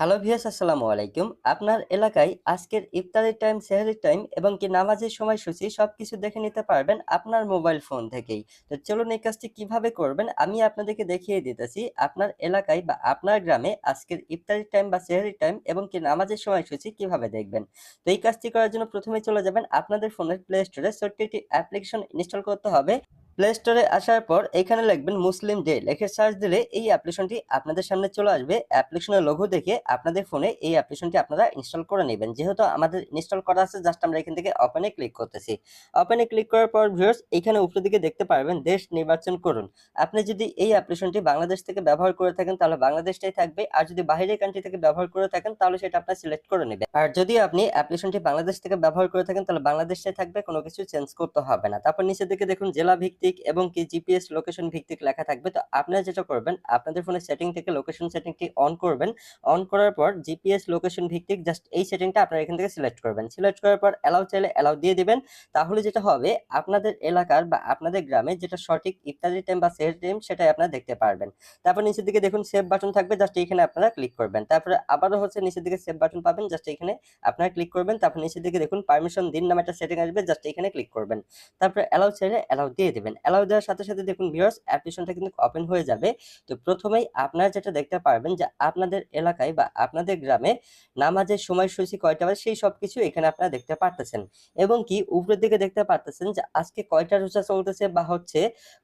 Hello ভিয়াস আসসালামু আলাইকুম। আপনার এলাকায় আজকের ইফতারের টাইম সেহরির টাইম এবং কি নামাজের সময়সূচি সবকিছু দেখে নিতে পারবেন আপনার মোবাইল ফোন থেকেই। তো চলুন এই কাজটি কীভাবে করবেন আমি আপনাদেরকে দেখিয়ে দিতেছি। আপনার এলাকায় বা আপনার গ্রামে আজকের ইফতারের টাইম বা সেহরির টাইম এবং কি নামাজের সময়সূচি কীভাবে দেখবেন? তো এই কাজটি করার জন্য প্রথমে চলে যাবেন আপনাদের ফোনের প্লে স্টোরে ছোট্ট একটি অ্যাপ্লিকেশন ইনস্টল করতে হবে। প্লে স্টোরে আসার পর এখানে লিখবেন মুসলিম ডে লিখে সার্চ দিলে এই অ্যাপ্লিকেশনটি আপনাদের সামনে চলে আসবে। অ্যাপ্লিকেশনের লোগো দেখে আপনাদের ফোনে এই অ্যাপ্লিকেশনটি আপনারা ইনস্টল করে নেবেন। যেহেতু আমাদের ইনস্টল করা আছে জাস্ট আমরা এখান থেকে ওপেনে ক্লিক করতেছি। ওপেনে ক্লিক করার পর ভিউয়ার্স এখানে উপরের দিকে দেখতে পারবেন দেশ নির্বাচন করুন। আপনি যদি এই অ্যাপ্লিকেশনটি বাংলাদেশ থেকে ব্যবহার করে থাকেন, তাহলে বাংলাদেশটাই থাকবে। আর যদি বাইরের কান্ট্রি থেকে ব্যবহার করে থাকেন, তাহলে সেটা আপনার সিলেক্ট করে নেবেন। আর যদি আপনি অ্যাপ্লিকেশনটি বাংলাদেশ থেকে ব্যবহার করে থাকেন, তাহলে বাংলাদেশটাই থাকবে, কোনো কিছু চেঞ্জ করতে হবে না। তারপর নিচের দিকে দেখুন, জেলা ভিত্তিক এবং কি জিপিএস লোকেশন ভিত্তিক লেখা থাকবে। তো আপনারা যেটা করবেন, আপনাদের ফোনের সেটিং থেকে লোকেশন সেটিংটি অন করবেন। অন করার পর জিপিএস লোকেশন ভিত্তিক জাস্ট এই সেটিংটা আপনারা এখান থেকে সিলেক্ট করবেন। সিলেক্ট করার পর অ্যালাউ চাইলে অ্যালাউ দিয়ে দিবেন। তাহলে যেটা হবে, আপনাদের এলাকার বা আপনাদের গ্রামে যেটা সঠিক ইফতারি টাইম বা সেল টাইম সেটাই আপনারা দেখতে পারবেন। তারপর নিচের দিকে দেখুন সেভ বাটন থাকবে জাস্ট এখানে আপনারা ক্লিক করবেন। তারপরে আবারও হচ্ছে নিচের দিকে সেভ বাটন পাবেন জাস্ট এখানে আপনারা ক্লিক করবেন। তারপর নিচের দিকে দেখুন পারমিশন দিন নামে একটা সেটিং আসবে জাস্ট এখানে ক্লিক করবেন। তারপরে অ্যালাউ চাইলে অ্যালাউ দিয়ে দিবেন। অ্যালাউ দেওয়ার সাথে সাথে দেখুন ভিউয়ার্স অ্যাপ্লিকেশনটা কিন্তু ওপেন হয়ে যাবে। তো প্রথমেই আপনারা যেটা দেখতে পারবেন যে আপনাদের এলাকায় বা আপনাদের গ্রামে নামাজের সময়সূচি কয়টা বাজে সেই সব কিছু এখানে আপনারা দেখতে পারতেছেন। এবং কি উপরের দিকে দেখতে পারতেছেন যে আজকে কয়টা রোজা চলতেছে বা হচ্ছে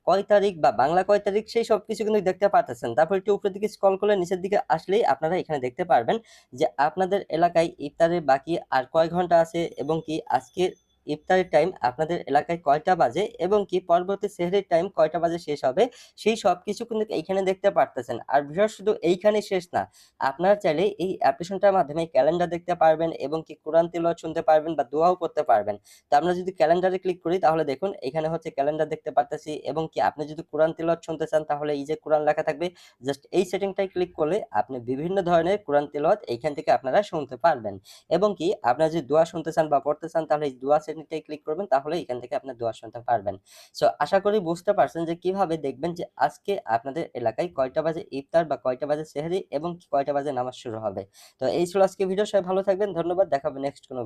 কয় তারিখ বা বাংলা কয় তারিখ সেই সব কিছু কিন্তু দেখতে পারতেছেন। তারপর একটু উপরের দিকে স্ক্রল করলে নিচের দিকে আসলেই আপনারা এখানে দেখতে পারবেন যে আপনাদের এলাকায় ইফতারের বাকি আর কয় ঘণ্টা আছে এবং কি আজকের ইফতারের টাইম আপনাদের এলাকায় কয়টা বাজে এবং কি পরবর্তী সেহরির টাইম কয়টা বাজে শেষ হবে, সেই সব কিছু কিন্তু এইখানে দেখতে পারতেছেন। আর ভিউয়ার শুধু এইখানে শেষ না, আপনারা চাইলে এই অ্যাপ্লিকেশনটার মাধ্যমে ক্যালেন্ডার দেখতে পারবেন এবং কি কোরআন তেলাওয়াত শুনতে পারবেন বা দোয়াও করতে পারবেন। তো আমরা যদি ক্যালেন্ডারে ক্লিক করি তাহলে দেখুন, এখানে হচ্ছে ক্যালেন্ডার দেখতে পারতেছি এবং কি আপনি যদি কোরআন তেলাওয়াত শুনতে চান তাহলে এই যে কোরআন লেখা থাকবে জাস্ট এই সেটিংটাই ক্লিক করলে আপনি বিভিন্ন ধরনের কোরআন তেলাওয়াত এইখান থেকে আপনারা শুনতে পারবেন। এবং কি আপনারা যদি দোয়া শুনতে চান বা পড়তে চান তাহলে এই দোয়া সেটিংটাই ক্লিক করবেন, তাহলে এখান থেকে আপনার দোয়া শুনতে পারবেন। সো আশা করি বুঝতে পারছেন যে কীভাবে দেখবেন যে আজকে আপনাদের এলাকায় কয়টা বাজে ইফতার বা কয়টা বাজে সেহারি এবং কয়টা বাজে নামাজ শুরু হবে। তো এই ছিল আজকে ভিডিও সবাই ভালো থাকবেন, ধন্যবাদ, দেখাবে নেক্সট কোনো